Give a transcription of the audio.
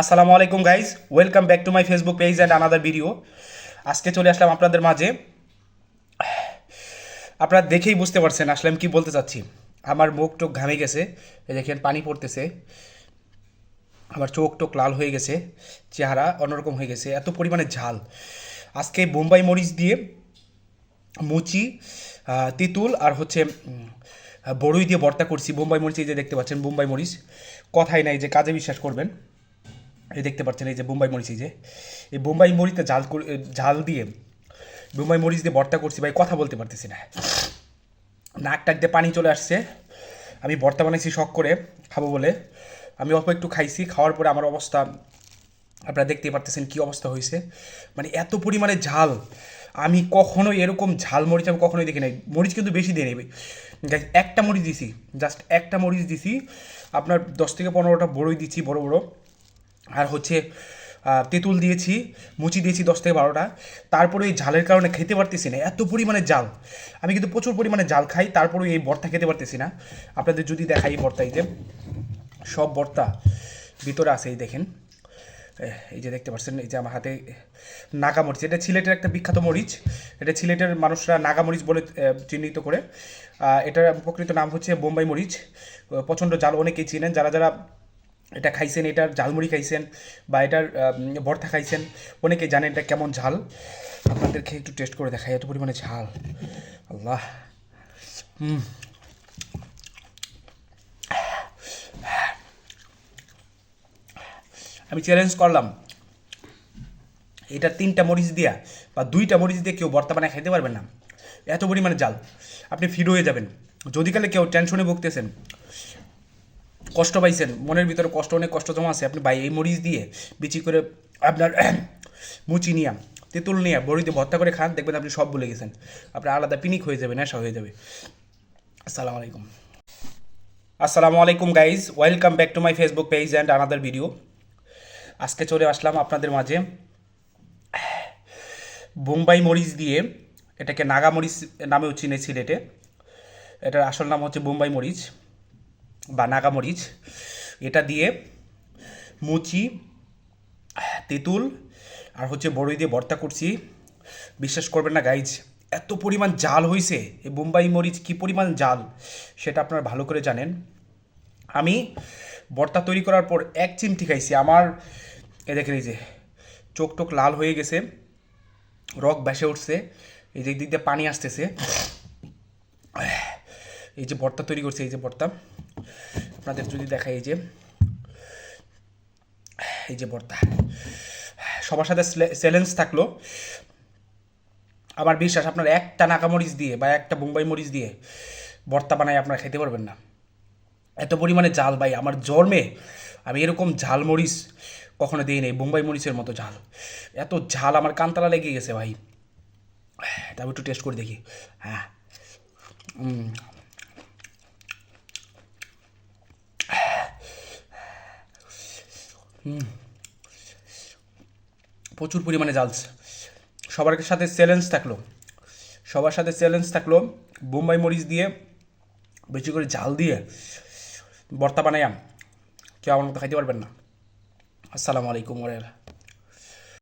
আসসালামু আলাইকুম guys welcome back to my Facebook page and another video আজকে চলে আসলাম আপনাদের মাঝে। আপনারা দেখেই বুঝতে পারছেন আসলে আমি কী বলতে চাচ্ছি। আমার মুখ টোক ঘামে গেছে। দেখেন, পানি পড়তেছে। আমার চোখ টোক লাল হয়ে গেছে। চেহারা অন্যরকম হয়ে গেছে। এত পরিমাণে ঝাল। আজকে বোম্বাই মরিচ দিয়ে মুচি তেঁতুল আর হচ্ছে বড়ই দিয়ে ভর্তা করছি। বোম্বাই মরিচ এই যে দেখতে পাচ্ছেন, বোম্বাই মরিচ। কথাই নাই যে কাজে বিশ্বাস করবেন। এই দেখতে পাচ্ছেন, এই যে বোম্বাই মরিচ, এই যে, এই বোম্বাই মরিচটা ঝাল ঝাল দিয়ে, বোম্বাই মরিচ দিয়ে ভর্তা করছি, ভাই, কথা বলতে পারতেছি না। নাক টাক দিয়ে পানি চলে আসছে। আমি ভর্তা বানাইছি শখ করে, খাব বলে। আমি অল্প একটু খাইছি, খাওয়ার পরে আমার অবস্থা, আপনারা দেখতেই পারতেছেন কী অবস্থা হয়েছে। মানে এত পরিমাণে ঝাল। আমি কখনো এরকম ঝাল মরিচ আমি কখনোই দেখি নাই। মরিচ কিন্তু বেশি দিয়ে নেবে একটা মরিচ দিছি জাস্ট একটা মরিচ দিছি। আপনার দশ থেকে পনেরোটা বড়ই দিচ্ছি বড় বড়। আর হচ্ছে তেঁতুল দিয়েছি, মুচি দিয়েছি দশ থেকে বারোটা। তারপরে এই ঝালের কারণে খেতে পারতেছি না, এত পরিমাণে জাল আমি কিন্তু প্রচুর পরিমাণে জাল খাই, তারপরে এই বর্তা খেতে পারতেছি না। আপনাদের যদি দেখাই এই এই যে, সব বর্তা ভিতরে আছে, এই দেখেন। এই যে দেখতে পাচ্ছেন, এই যে আমার হাতে নাগা মরিচ এটা সিলেটের একটা বিখ্যাত মরিচ। এটা সিলেটের মানুষরা নাগা মরিচ বলে চিহ্নিত করে। এটার প্রকৃত নাম হচ্ছে বোম্বাই মরিচ। প্রচণ্ড জাল অনেকেই চিনেন। যারা যারা এটা খাইছেন এটার ঝালমুড়ি খাইছেন বা এটার ভর্তা খাইছেন, অনেকে জানেন এটা কেমন ঝাল। আপনাদেরকে একটু টেস্ট করে দেখাই, এত পরিমাণে ঝাল। আল্লাহ। হুম আমি চ্যালেঞ্জ করলাম, এটা তিনটা মরিচ দিয়া বা দুইটা মরিচ দিয়ে কেউ বর্তমানে খেতে পারবেন না। এত পরিমাণে জাল আপনি ফিড হয়ে যাবেন। যদি কালে কেউ টেনশনে ভুগতেছেন কষ্ট পাইছেন, মনের ভিতরে কষ্ট, অনেক কষ্ট জমা আছে, আপনি ভাই এই মরিচ দিয়ে বিচি করে আপনার মুচি নিয়া, তেঁতুল নিয়ে বড়িতে ভর্তা করে খান, দেখবেন আপনি সব ভুলে গেছেন। আপনার আলাদা পিনিক হয়ে যাবে, নেশা হয়ে যাবে। আসসালামু আলাইকুম। আসসালামু আলাইকুম guys welcome back to my Facebook page and another video আজকে চলে আসলাম আপনাদের মাঝে বোম্বাই মরিচ দিয়ে, এটাকে নাগা মরিচ নামেও চিনে সিলেটে। এটার আসল নাম হচ্ছে বোম্বাই মরিচ। বা নাগামরিচ, এটা দিয়ে মুচি, তেঁতুল আর হচ্ছে বড়ই দিয়ে ভর্তা করছি। বিশ্বাস করবেন না গাইজ এত পরিমাণ জাল হয়েছে এই বোম্বাই মরিচ কী পরিমাণ জাল, সেটা আপনারা ভালো করে জানেন। আমি ভর্তা তৈরি করার পর এক চিমটি খাইছি, আমার এ দেখেন এই যে, চোখ টোক লাল হয়ে গেছে রক ভেসে উঠছে, এই যে দিক দিয়ে পানি আসতেছে। এই যে ভর্তা তৈরি করছে, এই যে ভর্তা। আপনাদের যদি দেখাই এই যে এই যে ভর্তা সবার সাথে চ্যালেঞ্জ থাকল। আমার বিশ্বাস আপনার একটা নাকামরিচ দিয়ে বা একটা বোম্বাই মরিচ দিয়ে ভর্তা বানায় আপনারা খেতে পারবেন না। এত পরিমাণে জাল ভাই, আমার জন্মে আমি এরকম ঝাল মরিচ কখনো দিই নেই, বোম্বাই মরিচের মতো ঝাল। এত ঝাল আমার কান্তালা লেগে গেছে ভাই। তা আমি একটু টেস্ট করে দেখি। হ্যাঁ উম। হুম। প্রচুর পরিমাণে জালস সবার সাথে চ্যালেঞ্জ থাকল। সবার সাথে চ্যালেঞ্জ থাকল বোম্বাই মরিচ দিয়ে, বেশি করে জাল দিয়ে ভর্তা বানাইয়াম কেউ আমার মতো খাইতে পারবেন না। আসসালামু আলাইকুম ওরা